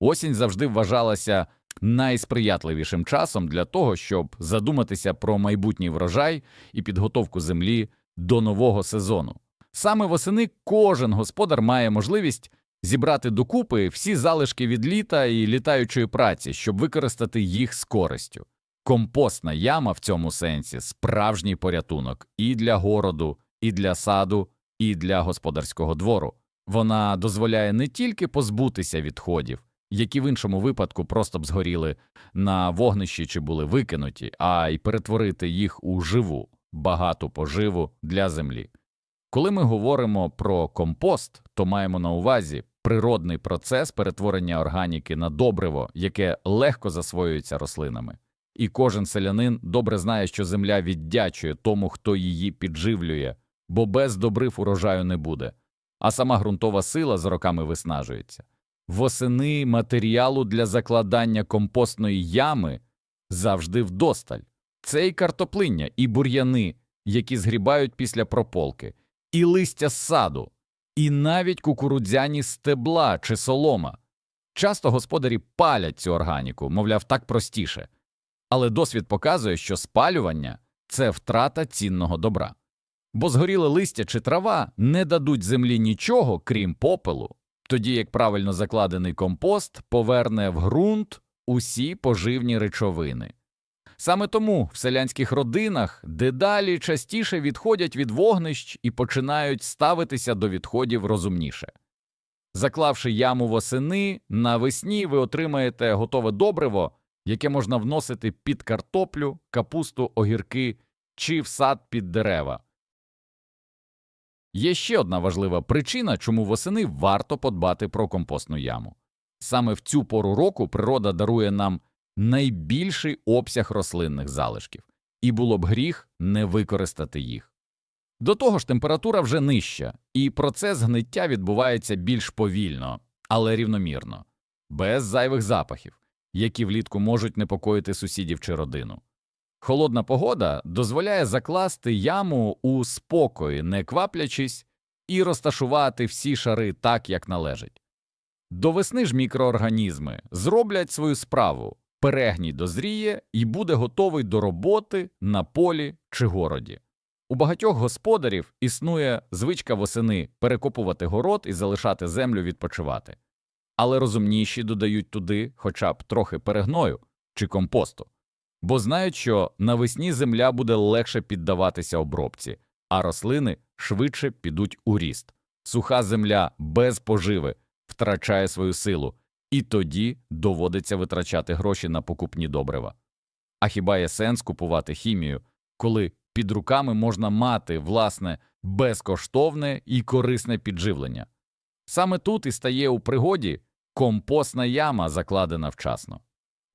Осінь завжди вважалася найсприятливішим часом для того, щоб задуматися про майбутній врожай і підготовку землі до нового сезону. Саме восени кожен господар має можливість зібрати докупи всі залишки від літа і літаючої праці, щоб використати їх з користю. Компостна яма в цьому сенсі справжній порятунок і для городу, і для саду, і для господарського двору. Вона дозволяє не тільки позбутися відходів, які в іншому випадку просто б згоріли на вогнищі чи були викинуті, а й перетворити їх у живу, багату поживу для землі. Коли ми говоримо про компост, то маємо на увазі природний процес перетворення органіки на добриво, яке легко засвоюється рослинами. І кожен селянин добре знає, що земля віддячує тому, хто її підживлює, бо без добрив урожаю не буде, а сама ґрунтова сила з роками виснажується. Восени матеріалу для закладання компостної ями завжди вдосталь. Це і картоплиння, і бур'яни, які згрібають після прополки, і листя з саду, і навіть кукурудзяні стебла чи солома. Часто господарі палять цю органіку, мовляв, так простіше. Але досвід показує, що спалювання це втрата цінного добра. Бо згоріле листя чи трава не дадуть землі нічого, крім попелу, тоді як правильно закладений компост поверне в ґрунт усі поживні речовини. Саме тому в селянських родинах дедалі частіше відходять від вогнищ і починають ставитися до відходів розумніше. Заклавши яму восени, навесні ви отримаєте готове добриво, яке можна вносити під картоплю, капусту, огірки чи в сад під дерева. Є ще одна важлива причина, чому восени варто подбати про компостну яму. Саме в цю пору року природа дарує нам найбільший обсяг рослинних залишків, і було б гріх не використати їх. До того ж, температура вже нижча, і процес гниття відбувається більш повільно, але рівномірно, без зайвих запахів, які влітку можуть непокоїти сусідів чи родину. Холодна погода дозволяє закласти яму у спокої, не кваплячись, і розташувати всі шари так, як належить. До весни ж мікроорганізми зроблять свою справу, перегній дозріє і буде готовий до роботи на полі чи городі. У багатьох господарів існує звичка восени перекопувати город і залишати землю відпочивати, але розумніші додають туди хоча б трохи перегною чи компосту, бо знають, що навесні земля буде легше піддаватися обробці, а рослини швидше підуть у ріст. Суха земля без поживи втрачає свою силу, і тоді доводиться витрачати гроші на покупні добрива. А хіба є сенс купувати хімію, коли під руками можна мати власне безкоштовне і корисне підживлення? Саме тут і стає у пригоді компостна яма, закладена вчасно.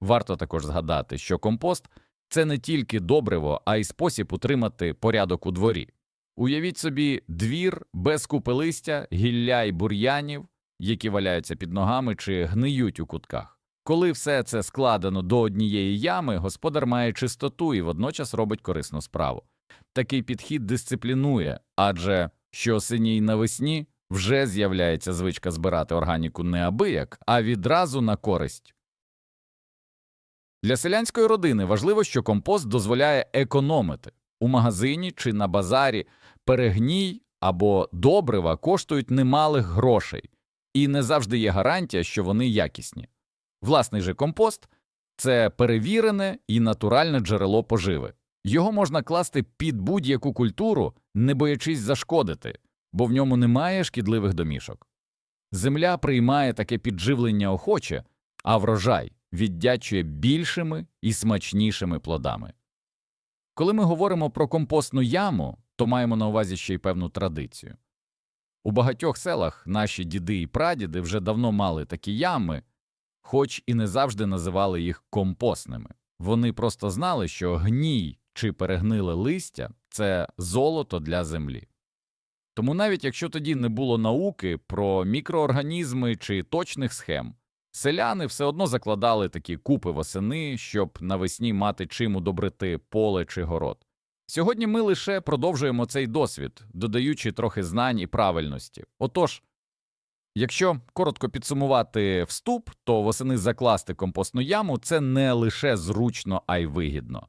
Варто також згадати, що компост це не тільки добриво, а й спосіб утримати порядок у дворі. Уявіть собі двір без купи листя, гілля й бур'янів, які валяються під ногами чи гниють у кутках. Коли все це складено до однієї ями, господар має чистоту і водночас робить корисну справу. Такий підхід дисциплінує, адже щосені й навесні вже з'являється звичка збирати органіку не абияк, а відразу на користь. Для селянської родини важливо, що компост дозволяє економити. У магазині чи на базарі перегній або добрива коштують немалих грошей, і не завжди є гарантія, що вони якісні. Власний же компост це перевірене і натуральне джерело поживи. Його можна класти під будь-яку культуру, не боячись зашкодити, бо в ньому немає шкідливих домішок. Земля приймає таке підживлення охоче, а врожай віддячує більшими і смачнішими плодами. Коли ми говоримо про компостну яму, то маємо на увазі ще й певну традицію. У багатьох селах наші діди і прадіди вже давно мали такі ями, хоч і не завжди називали їх компостними. Вони просто знали, що гній чи перегниле листя це золото для землі. Тому навіть якщо тоді не було науки про мікроорганізми чи точних схем, селяни все одно закладали такі купи восени, щоб навесні мати чим удобрити поле чи город. Сьогодні ми лише продовжуємо цей досвід, додаючи трохи знань і правильності. Отож, Якщо коротко підсумувати вступ, то восени закласти компостну яму це не лише зручно, а й вигідно.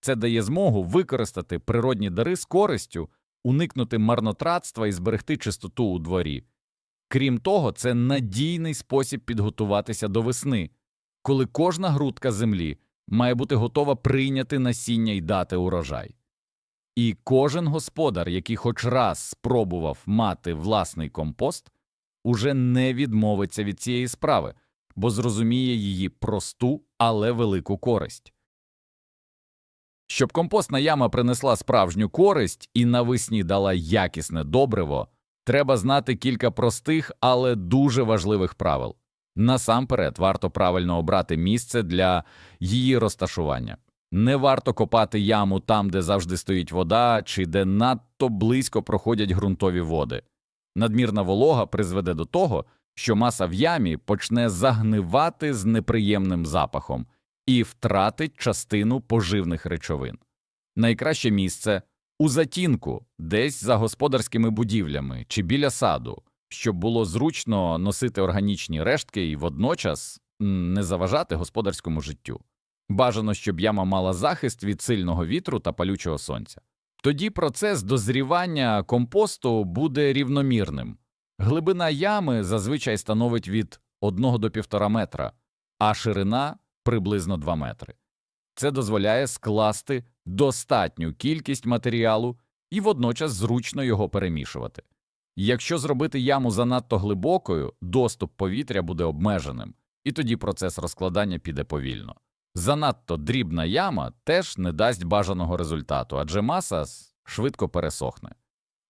Це дає змогу використати природні дари з користю, уникнути марнотратства і зберегти чистоту у дворі. Крім того, це надійний спосіб підготуватися до весни, коли кожна грудка землі має бути готова прийняти насіння і дати урожай. І кожен господар, який хоч раз спробував мати власний компост, уже не відмовиться від цієї справи, бо зрозуміє її просту, але велику користь. Щоб компостна яма принесла справжню користь і навесні дала якісне добриво, треба знати кілька простих, але дуже важливих правил. Насамперед, варто правильно обрати місце для її розташування. Не варто копати яму там, де завжди стоїть вода, чи де надто близько проходять ґрунтові води. Надмірна волога призведе до того, що маса в ямі почне загнивати з неприємним запахом і втратить частину поживних речовин. Найкраще місце у затінку, десь за господарськими будівлями чи біля саду, щоб було зручно носити органічні рештки і водночас не заважати господарському життю. Бажано, щоб яма мала захист від сильного вітру та палючого сонця. Тоді процес дозрівання компосту буде рівномірним. Глибина ями зазвичай становить від 1 до 1,5 метра, а ширина приблизно 2 метри. Це дозволяє скласти достатню кількість матеріалу і водночас зручно його перемішувати. Якщо зробити яму занадто глибокою, доступ повітря буде обмеженим, і тоді процес розкладання піде повільно. Занадто дрібна яма теж не дасть бажаного результату, адже маса швидко пересохне.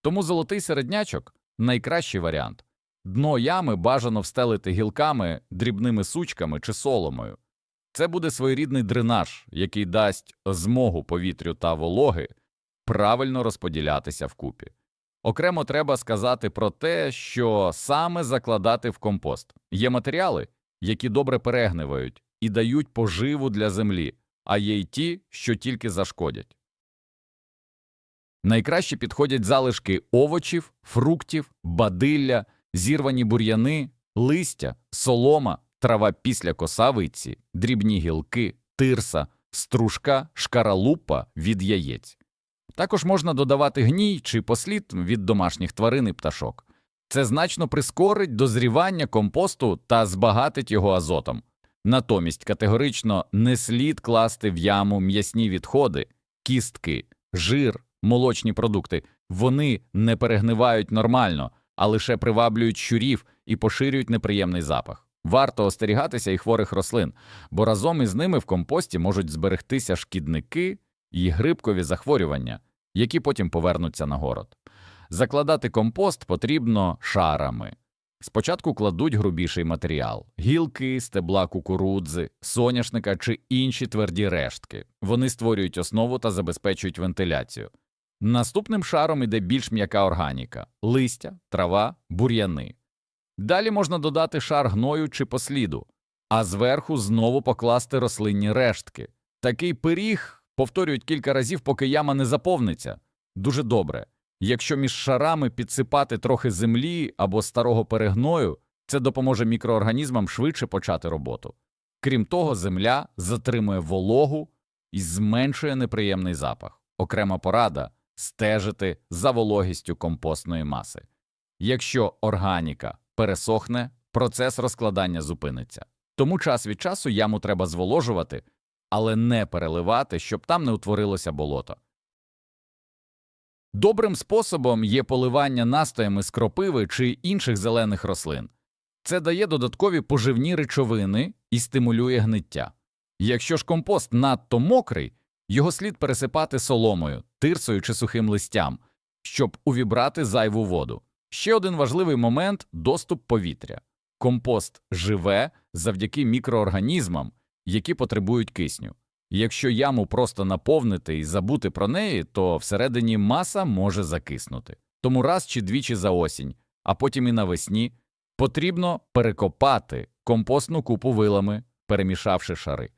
Тому золотий середнячок найкращий варіант. Дно ями бажано встелити гілками, дрібними сучками чи соломою. Це буде своєрідний дренаж, який дасть змогу повітрю та вологи правильно розподілятися вкупі. Окремо треба сказати про те, що саме закладати в компост. Є матеріали, які добре перегнивають і дають поживу для землі, а є й ті, що тільки зашкодять. Найкраще підходять залишки овочів, фруктів, бадилля, зірвані бур'яни, листя, солома, трава після косавиці, дрібні гілки, тирса, стружка, шкаралупа від яєць. Також можна додавати гній чи послід від домашніх тварин і пташок. Це значно прискорить дозрівання компосту та збагатить його азотом. Натомість категорично не слід класти в яму м'ясні відходи, кістки, жир, молочні продукти. Вони не перегнивають нормально, а лише приваблюють щурів і поширюють неприємний запах. Варто остерігатися і хворих рослин, бо разом із ними в компості можуть зберегтися шкідники і грибкові захворювання, які потім повернуться на город. Закладати компост потрібно шарами. Спочатку кладуть грубіший матеріал – гілки, стебла кукурудзи, соняшника чи інші тверді рештки. Вони створюють основу та забезпечують вентиляцію. Наступним шаром іде більш м'яка органіка – листя, трава, бур'яни. Далі можна додати шар гною чи посліду, а зверху знову покласти рослинні рештки. Такий пиріг повторюють кілька разів, поки яма не заповниться. Дуже добре. Якщо між шарами підсипати трохи землі або старого перегною, це допоможе мікроорганізмам швидше почати роботу. Крім того, земля затримує вологу і зменшує неприємний запах. Окрема порада стежити за вологістю компостної маси. Якщо органіка пересохне, процес розкладання зупиниться. Тому час від часу яму треба зволожувати, але не переливати, щоб там не утворилося болото. Добрим способом є поливання настоями з кропиви чи інших зелених рослин. Це дає додаткові поживні речовини і стимулює гниття. Якщо ж компост надто мокрий, його слід пересипати соломою, тирсою чи сухим листям, щоб увібрати зайву воду. Ще один важливий момент доступ повітря. Компост живе завдяки мікроорганізмам, які потребують кисню. Якщо яму просто наповнити і забути про неї, то всередині маса може закиснути. Тому раз чи двічі за осінь, а потім і навесні, потрібно перекопати компостну купу вилами, перемішавши шари.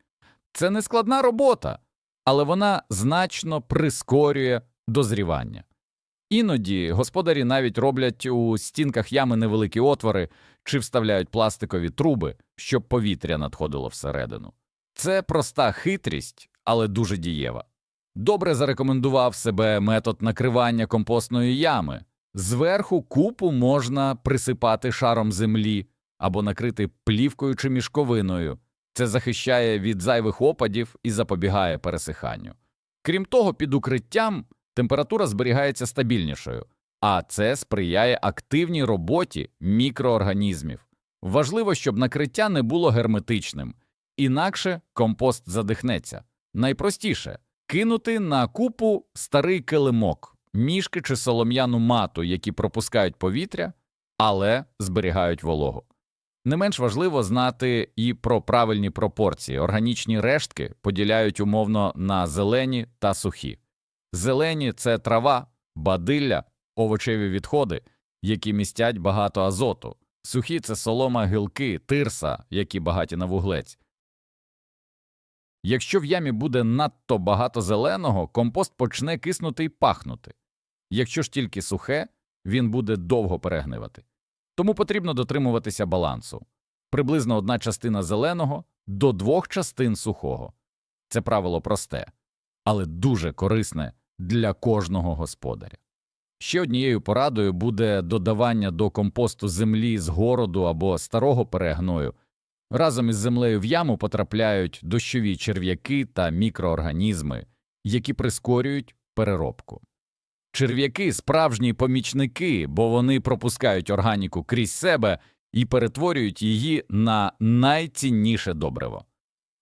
Це не складна робота, але вона значно прискорює дозрівання. Іноді господарі навіть роблять у стінках ями невеликі отвори чи вставляють пластикові труби, щоб повітря надходило всередину. Це проста хитрість, але дуже дієва. Добре зарекомендував себе метод накривання компостної ями. Зверху купу можна присипати шаром землі або накрити плівкою чи мішковиною. Це захищає від зайвих опадів і запобігає пересиханню. Крім того, під укриттям температура зберігається стабільнішою, а це сприяє активній роботі мікроорганізмів. Важливо, щоб накриття не було герметичним, інакше компост задихнеться. Найпростіше кинути на купу старий килимок, мішки чи солом'яну мату, які пропускають повітря, але зберігають вологу. Не менш важливо знати і про правильні пропорції. Органічні рештки поділяють умовно на зелені та сухі. Зелені це трава, бадилля, овочеві відходи, які містять багато азоту. Сухі це солома, гілки, тирса, які багаті на вуглець. Якщо в ямі буде надто багато зеленого, компост почне киснути і пахнути. Якщо ж тільки сухе, він буде довго перегнивати. Тому потрібно дотримуватися балансу приблизно одна частина зеленого до двох частин сухого. Це правило просте, але дуже корисне для кожного господаря. Ще однією порадою буде додавання до компосту землі з городу або старого перегною. Разом із землею в яму потрапляють дощові черв'яки та мікроорганізми, які прискорюють переробку. Черв'яки справжні помічники, бо вони пропускають органіку крізь себе і перетворюють її на найцінніше добриво.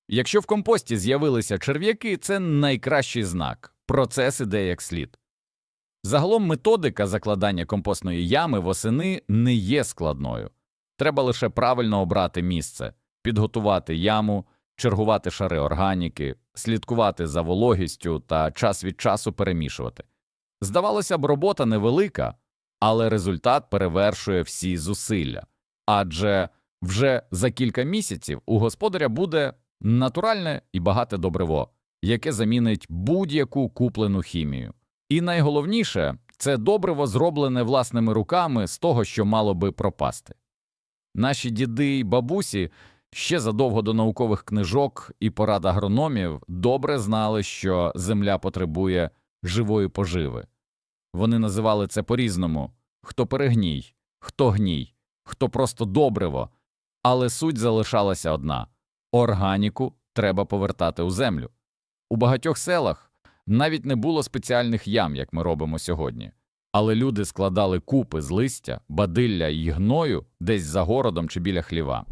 Якщо в компості з'явилися черв'яки, це найкращий знак, процес іде як слід. Загалом методика закладання компостної ями восени не є складною. Треба лише правильно обрати місце, підготувати яму, чергувати шари органіки, слідкувати за вологістю та час від часу перемішувати. Здавалося б, робота невелика, але результат перевершує всі зусилля. Адже вже за кілька місяців у господаря буде натуральне і багате добриво, яке замінить будь-яку куплену хімію. І найголовніше це добриво зроблене власними руками з того, що мало би пропасти. Наші діди й бабусі ще задовго до наукових книжок і порад агрономів добре знали, що земля потребує живої поживи. Вони називали це по-різному хто перегній, хто гній, хто просто добриво, але суть залишалася одна органіку треба повертати у землю. У багатьох селах навіть не було спеціальних ям, як ми робимо сьогодні, але люди складали купи з листя, бадилля і гною десь за городом чи біля хліва.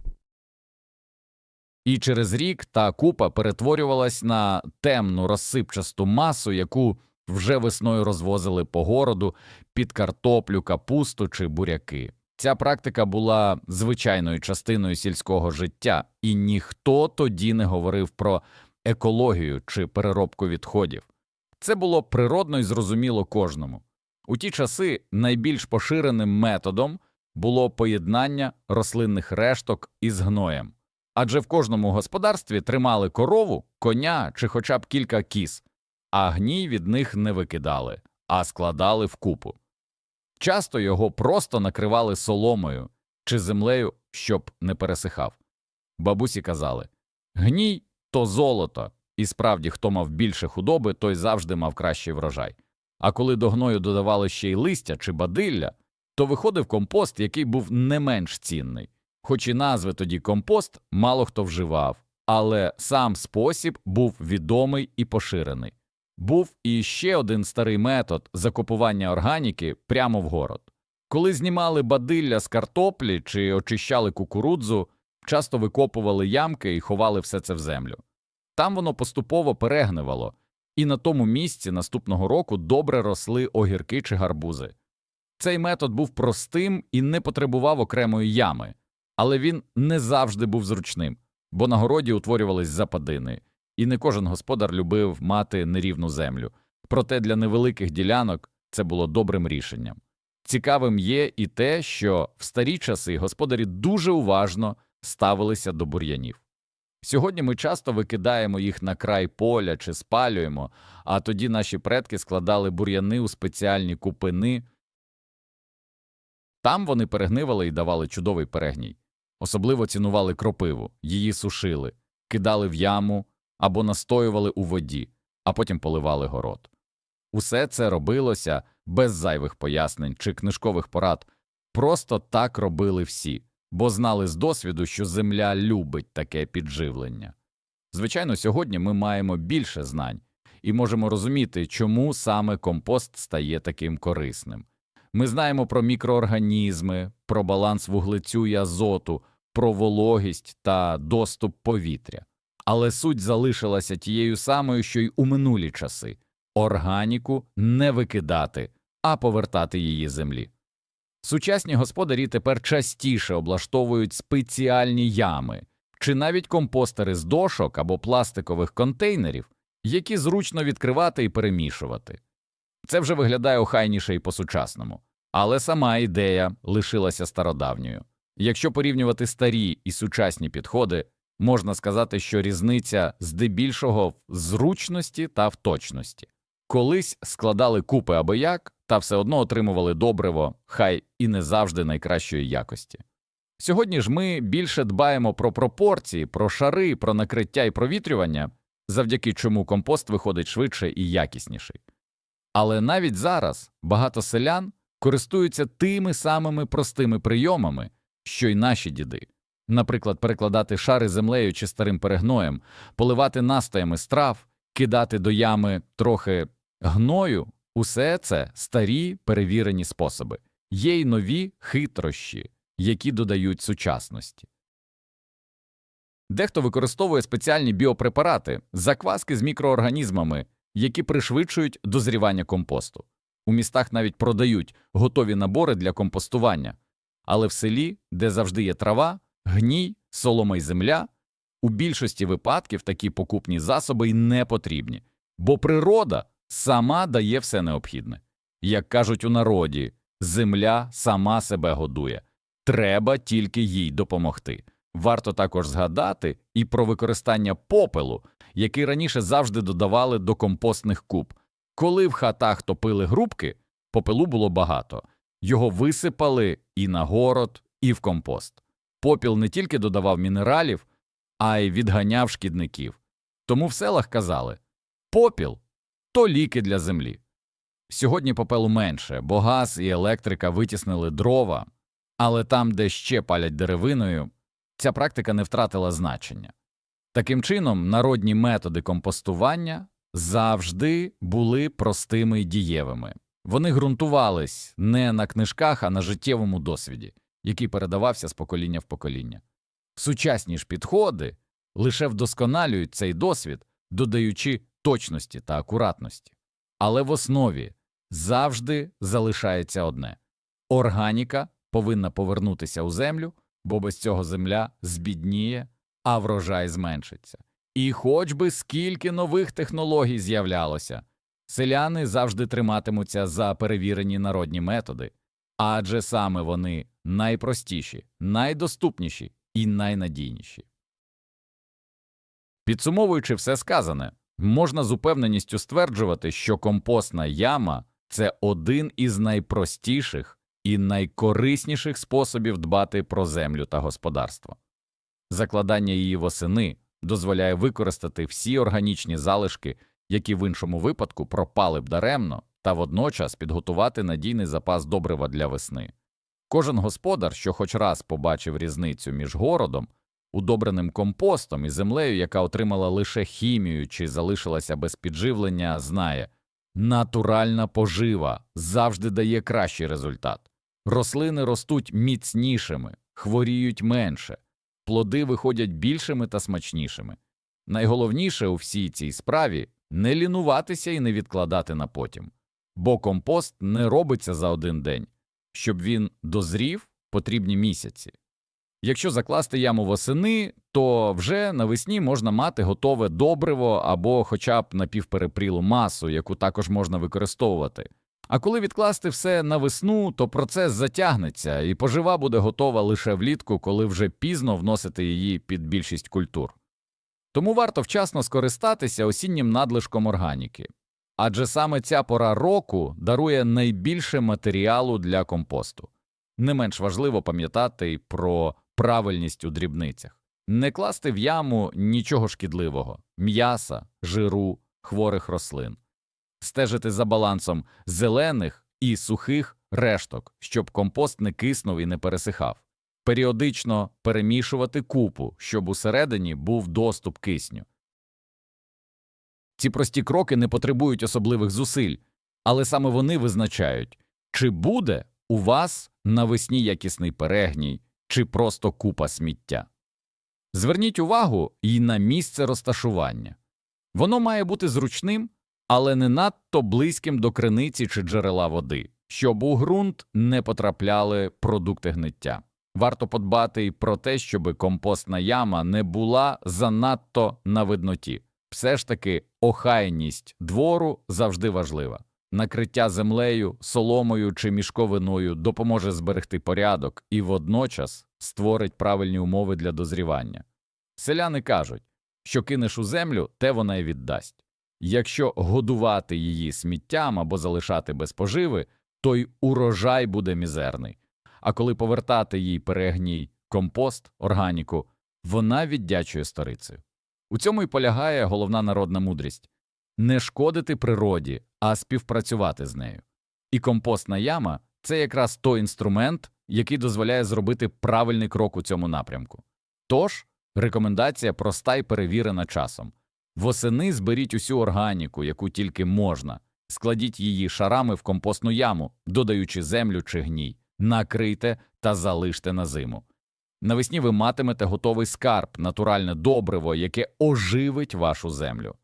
І через рік та купа перетворювалась на темну розсипчасту масу, яку вже весною розвозили по городу під картоплю, капусту чи буряки. Ця практика була звичайною частиною сільського життя, і ніхто тоді не говорив про екологію чи переробку відходів. Це було природно і зрозуміло кожному. У ті часи найбільш поширеним методом було поєднання рослинних решток із гноєм, адже в кожному господарстві тримали корову, коня чи хоча б кілька кіз, а гній від них не викидали, а складали в купу. Часто його просто накривали соломою чи землею, щоб не пересихав. Бабусі казали гній то золото, і справді, хто мав більше худоби, той завжди мав кращий врожай. А коли до гною додавали ще й листя чи бадилля, то виходив компост, який був не менш цінний. Хоч і назви тоді компост мало хто вживав, але сам спосіб був відомий і поширений. Був і ще один старий метод закопування органіки прямо в город. Коли знімали бадилля з картоплі чи очищали кукурудзу, часто викопували ямки і ховали все це в землю. Там воно поступово перегнивало, і на тому місці наступного року добре росли огірки чи гарбузи. Цей метод був простим і не потребував окремої ями, але він не завжди був зручним, бо на городі утворювались западини, і не кожен господар любив мати нерівну землю. Проте для невеликих ділянок це було добрим рішенням. Цікавим є і те, що в старі часи господарі дуже уважно ставилися до бур'янів. Сьогодні ми часто викидаємо їх на край поля чи спалюємо, а тоді наші предки складали бур'яни у спеціальні купини. Там вони перегнивали і давали чудовий перегній. Особливо цінували кропиву, її сушили, кидали в яму або настоювали у воді, а потім поливали город. Усе це робилося без зайвих пояснень чи книжкових порад, просто так робили всі, бо знали з досвіду, що земля любить таке підживлення. Звичайно, сьогодні ми маємо більше знань і можемо розуміти, чому саме компост стає таким корисним. Ми знаємо про мікроорганізми, про баланс вуглецю і азоту, про вологість та доступ повітря. Але суть залишилася тією самою, що й у минулі часи органіку не викидати, а повертати її землі. Сучасні господарі тепер частіше облаштовують спеціальні ями чи навіть компостери з дошок або пластикових контейнерів, які зручно відкривати і перемішувати. Це вже виглядає охайніше і по-сучасному, але сама ідея лишилася стародавньою. Якщо порівнювати старі і сучасні підходи, можна сказати, що різниця здебільшого в зручності та в точності. Колись складали купи або як, та все одно отримували добриво, хай і не завжди найкращої якості. Сьогодні ж ми більше дбаємо про пропорції, про шари, про накриття і провітрювання, завдяки чому компост виходить швидше і якісніший. Але навіть зараз багато селян користуються тими самими простими прийомами, що й наші діди. Наприклад, перекладати шари землею чи старим перегноєм, поливати настоями страв, кидати до ями трохи гною усе це старі перевірені способи, є й нові хитрощі, які додають сучасності. Дехто використовує спеціальні біопрепарати, закваски з мікроорганізмами, які пришвидшують дозрівання компосту. У містах навіть продають готові набори для компостування, але в селі, де завжди є трава, гній, солома й земля, у більшості випадків такі покупні засоби й не потрібні, бо природа сама дає все необхідне. Як кажуть у народі, земля сама себе годує, треба тільки їй допомогти. Варто також згадати і про використання попелу, який раніше завжди додавали до компостних куб. Коли в хатах топили грубки, попелу було багато, його висипали і на город, і в компост. Попіл не тільки додавав мінералів, а й відганяв шкідників. Тому в селах казали попіл то ліки для землі. Сьогодні попелу менше, бо газ і електрика витіснили дрова, але там, де ще палять деревиною, ця практика не втратила значення. Таким чином, народні методи компостування завжди були простими й дієвими. Вони ґрунтувались не на книжках, а на життєвому досвіді, який передавався з покоління в покоління. Сучасні ж підходи лише вдосконалюють цей досвід, додаючи точності та акуратності. Але в основі завжди залишається одне органіка повинна повернутися у землю, бо без цього земля збідніє, а врожай зменшиться. І хоч би скільки нових технологій з'являлося, селяни завжди триматимуться за перевірені народні методи, адже саме вони найпростіші, найдоступніші і найнадійніші. Підсумовуючи все сказане, можна з упевненістю стверджувати, що компостна яма це один із найпростіших і найкорисніших способів дбати про землю та господарство. Закладання її восени дозволяє використати всі органічні залишки, які в іншому випадку пропали б даремно, та водночас підготувати надійний запас добрива для весни. Кожен господар, що хоч раз побачив різницю між городом, удобреним компостом і землею, яка отримала лише хімію чи залишилася без підживлення, знає натуральна пожива завжди дає кращий результат. Рослини ростуть міцнішими, хворіють менше, плоди виходять більшими та смачнішими. Найголовніше у всій цій справі не лінуватися і не відкладати на потім, бо компост не робиться за один день. Щоб він дозрів, потрібні місяці. Якщо закласти яму восени, то вже навесні можна мати готове добриво або хоча б напівперепрілу масу, яку також можна використовувати. А коли відкласти все на весну, то процес затягнеться, і пожива буде готова лише влітку, коли вже пізно вносити її під більшість культур. Тому варто вчасно скористатися осіннім надлишком органіки. Адже саме ця пора року дарує найбільше матеріалу для компосту. Не менш важливо пам'ятати про правильність у дрібницях. Не класти в яму нічого шкідливого – м'яса, жиру, хворих рослин. Стежити за балансом зелених і сухих решток, щоб компост не киснув і не пересихав. Періодично перемішувати купу, щоб усередині був доступ кисню. Ці прості кроки не потребують особливих зусиль, але саме вони визначають, чи буде у вас навесні якісний перегній, чи просто купа сміття. Зверніть увагу і на місце розташування. Воно має бути зручним, але не надто близьким до криниці чи джерела води, щоб у ґрунт не потрапляли продукти гниття. Варто подбати й про те, щоб компостна яма не була занадто на видноті. Все ж таки охайність двору завжди важлива. Накриття землею, соломою чи мішковиною допоможе зберегти порядок і водночас створить правильні умови для дозрівання. Селяни кажуть, що кинеш у землю, те вона й віддасть. Якщо годувати її сміттям або залишати без поживи, то й урожай буде мізерний. А коли повертати їй перегній компост, органіку, вона віддячує сторицею. У цьому й полягає головна народна мудрість не шкодити природі, а співпрацювати з нею. І компостна яма це якраз той інструмент, який дозволяє зробити правильний крок у цьому напрямку. Тож, рекомендація проста й перевірена часом. Восени зберіть усю органіку, яку тільки можна, складіть її шарами в компостну яму, додаючи землю чи гній, накрийте та залиште на зиму. Навесні ви матимете готовий скарб, натуральне добриво, яке оживить вашу землю.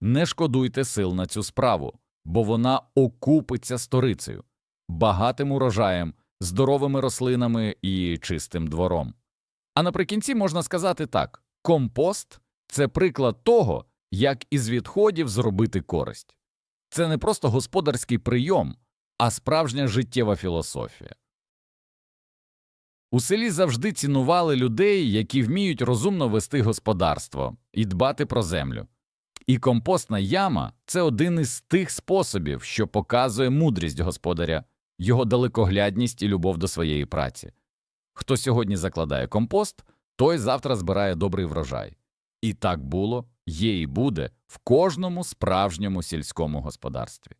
Не шкодуйте сил на цю справу, бо вона окупиться сторицею, багатим урожаєм, здоровими рослинами і чистим двором. А наприкінці можна сказати так: компост це приклад того, як із відходів зробити користь. Це не просто господарський прийом, а справжня життєва філософія. У селі завжди цінували людей, які вміють розумно вести господарство і дбати про землю. І компостна яма це один із тих способів, що показує мудрість господаря, його далекоглядність і любов до своєї праці. Хто сьогодні закладає компост, той завтра збирає добрий врожай. І так було, є і буде в кожному справжньому сільському господарстві.